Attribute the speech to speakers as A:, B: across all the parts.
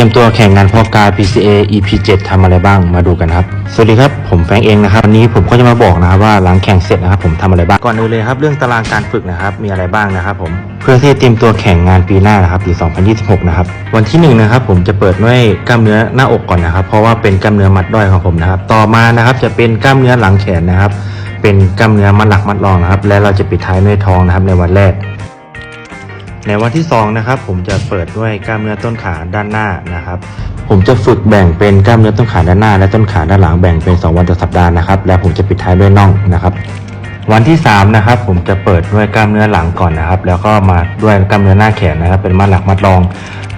A: รียมตัวแข่งงานพอกา PCA EP 7ทำอะไรบ้างมาดูกันครับ สวัสดีครับ ผมแฟงเองนะครับวันนี้ผมก็จะมาบอกนะครับว่าหลังแข่งเสร็จนะครับผมทำอะไรบ้าง ก่อนอื่นเลยครับเรื่องตารางการฝึกนะครับมีอะไรบ้างนะครับผมเพื่อที่เตรียมตัวแข่งงานปีหน้านะครับปี2026 นะครับวันที่หนึ่งนะครับผมจะเปิดด้วยกล้ามเนื้อหน้าอกก่อนนะครับ เพราะว่าเป็นกล้ามเนื้อมัดด้อยของผมนะครับต่อมานะครับจะเป็นกล้ามเนื้อหลังแขนนะครับ เป็นกล้ามเนื้อมัดหลักมัดรองนะครับและเราจะปิดท้ายด้วยท้องนะครับในวันแรก ในวันที่2นะครับผมจะเปิดด้วยกล้ามเนื้อต้นขาด้านหน้านะครับ ผมจะฝึกแบ่งเป็นกล้ามเนื้อต้นขาด้านหน้า และต้นขาด้านหลังแบ่งเป็น 2 วันต่อสัปดาห์นะครับ และผมจะปิดท้ายด้วยน่องนะครับ วันที่3นะครับผมจะเปิดด้วยกล้ามเนื้อหลังก่อนนะครับ แล้วก็มาด้วยกล้ามเนื้อหน้าแขนนะครับ เป็นมัดหลักมัดรอง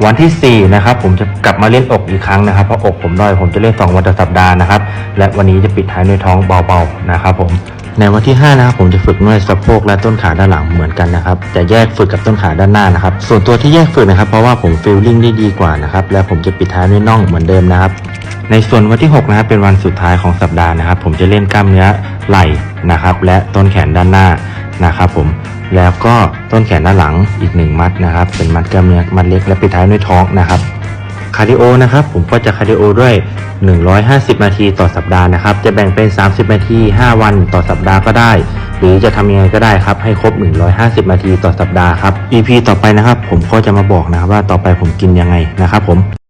A: วันที่4นะครับผมจะกลับมาเล่นอกอีกครั้งนะครับเพราะอกผมด้อยผมจะเล่น 2 วันต่อสัปดาห์นะครับ และวันนี้จะปิดท้ายด้วยท้องเบาๆนะครับผม ในวันที่ 5 นะครับผมจะฝึกนวดสะโพกและต้นขาด้านหลังเหมือนกันนะครับจะแยกฝึกกับต้นขาด้านหน้านะครับส่วนตัวที่แยกฝึกนะครับเพราะว่าผมฟีลลิ่งได้ดีกว่านะครับและผมจะปิดท้ายด้วยน่องเหมือนเดิมนะครับในส่วนวันที่ 6 นะครับเป็นวันสุดท้ายของสัปดาห์นะครับ ผมจะเล่นกล้ามเนื้อไหล่นะครับ และต้นแขนด้านหน้านะครับผมแล้วก็ต้นแขนด้านหลังอีกหนึ่งมัดนะครับ เป็นมัดกล้ามเนื้อมัดเล็กและปิดท้ายด้วยท้องนะครับ คาร์ดิโอนะครับผมก็จะคาร์ดิโอด้วย 150 นาทีต่อสัปดาห์นะครับ จะแบ่งเป็น 30 นาที 5 วันต่อสัปดาห์ก็ได้ หรือจะทำยังไงก็ได้ครับ ให้ครบ 150 นาทีต่อสัปดาห์ครับ EP ต่อไปนะครับ ผมก็จะมาบอกนะครับว่าต่อไปผมกินยังไงนะครับผม